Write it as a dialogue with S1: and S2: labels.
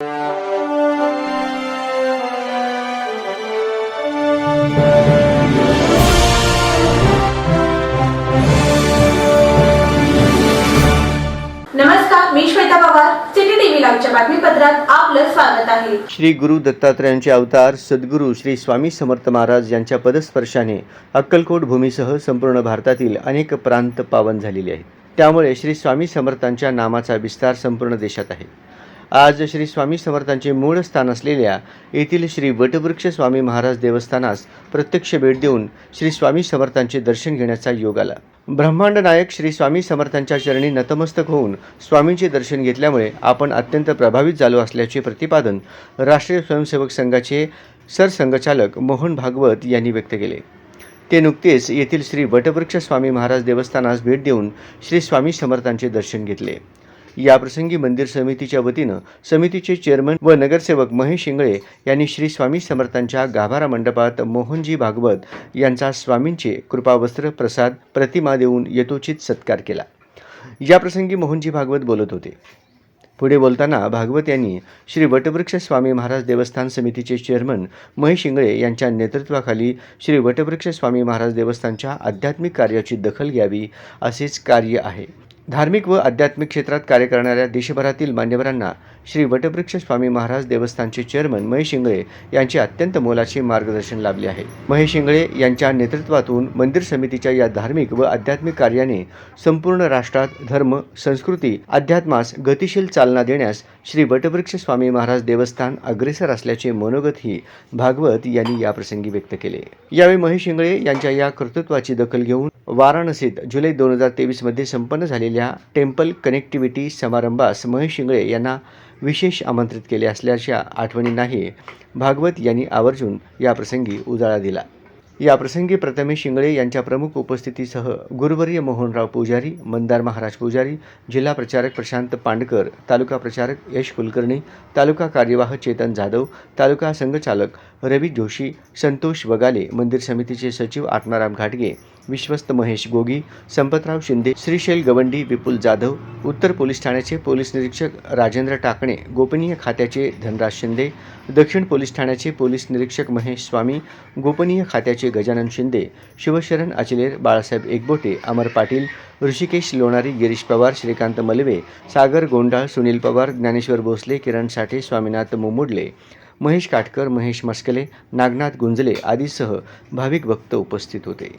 S1: श्री
S2: गुरु दत्तात्रयांचे अवतार सद्गुरू श्री स्वामी समर्थ महाराज यांच्या पदस्पर्शाने अक्कलकोट भूमीसह संपूर्ण भारतातील अनेक प्रांत पावन झालेले आहेत त्यामुळे श्री स्वामी समर्थांच्या नामाचा विस्तार संपूर्ण देशात आहे आज श्री स्वामी समर्थांचे मूळ स्थान असलेल्या येथील श्री वटवृक्ष स्वामी महाराज देवस्थानास प्रत्यक्ष भेट देऊन श्री स्वामी समर्थांचे दर्शन घेण्याचा योग आला ब्रह्मांड नायक श्री स्वामी समर्थांच्या चरणी नतमस्तक होऊन स्वामींचे दर्शन घेतल्यामुळे आपण अत्यंत प्रभावित झालो असल्याचे प्रतिपादन राष्ट्रीय स्वयंसेवक संघाचे सरसंघचालक मोहन भागवत यांनी व्यक्त केले ते नुकतेच येथील श्री वटवृक्ष स्वामी महाराज देवस्थानास भेट देऊन श्री स्वामी समर्थांचे दर्शन घेतले याप्रसंगी मंदिर समितीच्या वतीनं समितीचे चेअरमन व नगरसेवक महेश शिंगळे यांनी श्री स्वामी समर्थांच्या गाभारा मंडपात मोहनजी भागवत यांचा स्वामींचे कृपावस्त्र प्रसाद प्रतिमा देऊन यथोचित सत्कार केला याप्रसंगी मोहनजी भागवत बोलत होते पुढे बोलताना भागवत यांनी श्री वटवृक्ष स्वामी महाराज देवस्थान समितीचे चेअरमन महेश शिंगळे यांच्या नेतृत्वाखाली श्री वटवृक्ष स्वामी महाराज देवस्थानच्या आध्यात्मिक कार्याची दखल घ्यावी असेच कार्य आहे धार्मिक व आध्यात्मिक क्षेत्रात कार्य करणाऱ्या देशभरातील मान्यवरांना श्री वटवृक्ष स्वामी महाराज देवस्थानचे चेअरमन महेश शिंगळे यांचे अत्यंत मोलाचे मार्गदर्शन लाभले आहे महेश शिंगळे यांच्या नेतृत्वातून मंदिर समितीच्या या धार्मिक व आध्यात्मिक कार्याने संपूर्ण राष्ट्रात धर्म संस्कृती अध्यात्मास गतिशील चालना देण्यास श्री वटवृक्ष स्वामी महाराज देवस्थान अग्रेसर असल्याचे मनोगतही भागवत यांनी याप्रसंगी व्यक्त केले यावेळी महेश शिंगळे यांच्या या कर्तृत्वाची दखल घेऊन वाराणसीत जुलै दोन हजार तेवीसमध्ये संपन्न झालेल्या टेम्पल कनेक्टिव्हिटी समारंभास महेश शिंगळे यांना विशेष आमंत्रित केले असल्याच्या आठवणींनाही भागवत यांनी आवर्जून याप्रसंगी उजाळा दिला याप्रसंगी प्रथमेश शिंगळे यांच्या प्रमुख उपस्थितीसह गुरुवर्य मोहनराव पुजारी मंदार महाराज पुजारी जिल्हा प्रचारक प्रशांत पांडकर तालुका प्रचारक यश कुलकर्णी तालुका कार्यवाह चेतन जाधव तालुका संघचालक रवी जोशी संतोष वगाले मंदिर समितीचे सचिव आत्माराम घाटगे विश्वस्त महेश गोगी संपतराव शिंदे श्रीशैल गवंडी विपुल जाधव उत्तर पोलीस ठाण्याचे पोलीस निरीक्षक राजेंद्र टाकणे गोपनीय खात्याचे धनराज शिंदे दक्षिण पोलीस ठाण्याचे पोलीस निरीक्षक महेश स्वामी गोपनीय खात्याचे गजानन शिंदे शिवशरण अचिलेर बाळासाहेब एकबोटे अमर पाटील ऋषिकेश लोणारी गिरीश पवार श्रीकांत मलवे सागर गोंडाळ सुनील पवार ज्ञानेश्वर भोसले किरण साठे स्वामीनाथ मुमुडले महेश काटकर महेश मस्कले नागनाथ गुंजले आदीसह भाविक भक्त उपस्थित होते